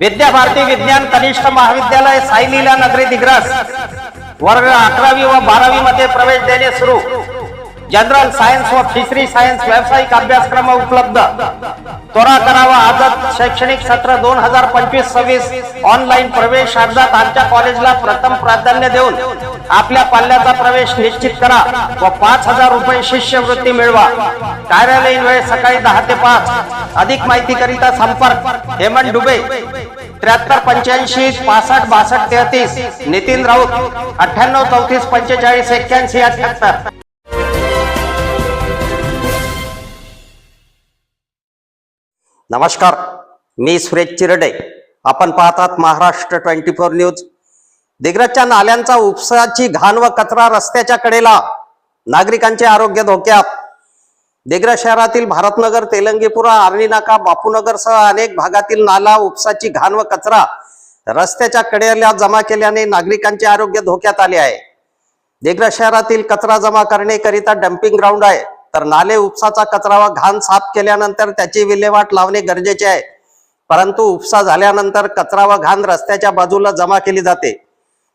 विद्या भारती विज्ञान कनिष्ठ महाविद्यालय साईलीला नगरी दिग्रस. वर्ग अकरावी व बारावी मध्ये प्रवेश देणे सुरू. जनरल सायन्स व फिशरी सायन्स व्यावसायिक अभ्यासक्रम उपलब्ध. त्वरा करावा आजच शैक्षणिक सत्र दोन हजार पंचवीस सव्वीस ऑनलाईन प्रवेश अर्जात आमच्या कॉलेजला प्रथम प्राधान्य देऊन आपल्या पाल्याचा प्रवेश निश्चित करा व पाच हजार रुपये शिष्यवृत्ती मिळवा. कार्यालयीन वेळ सकाळी दहा ते पाच. अधिक माहिती करिता संपर्क हेमंत डुबे. त्र्याहत्तर पंच्याऐंशी पासष्ट बासष्ट तेहतीस. नितीन राऊत अठ्ठ्याण्णव चौतीस पंचेचाळीस एक्क्याऐंशी अठ्याहत्तर. नमस्कार मी सुरेश चिरडे. आपण पाहतात महाराष्ट्र ट्वेंटी फोर न्यूज. दिग्रजच्या नाल्यांचा उपसाची घाण व कचरा रस्त्याच्या कडेला. नागरिकांचे आरोग्य धोक्यात. दिग्रज शहरातील भारतनगर तेलंगीपुरा आर्णी नाका बापूनगर सह अनेक भागातील नाला उपसाची घाण व कचरा रस्त्याच्या कडेला जमा केल्याने नागरिकांचे आरोग्य धोक्यात आले आहे. दिग्रज शहरातील कचरा जमा करण्याकरिता डम्पिंग ग्राउंड आहे. तर नाले उपसाचा कचरा व घाण साफ केल्यानंतर त्याची विल्हेवाट लावणे गरजेचे आहे. परंतु उपसा झाल्यानंतर कचरा व घाण रस्त्याच्या बाजूला जमा केली जाते.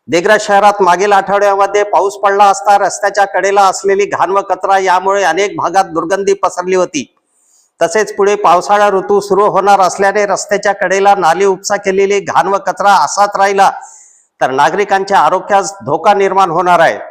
दिग्रज शहरात मागील आठवड्यामध्ये पाऊस पडला असता रस्त्याच्या कडेला असलेली घाण व कचरा यामुळे अनेक भागात दुर्गंधी पसरली होती. तसेच पुढे पावसाळा ऋतू सुरू होणार असल्याने रस्त्याच्या कडेला नाली उपसा केलेली घाण व कचरा असाच राहिला. तर नागरिकांच्या आरोग्यास धोका निर्माण होणार आहे.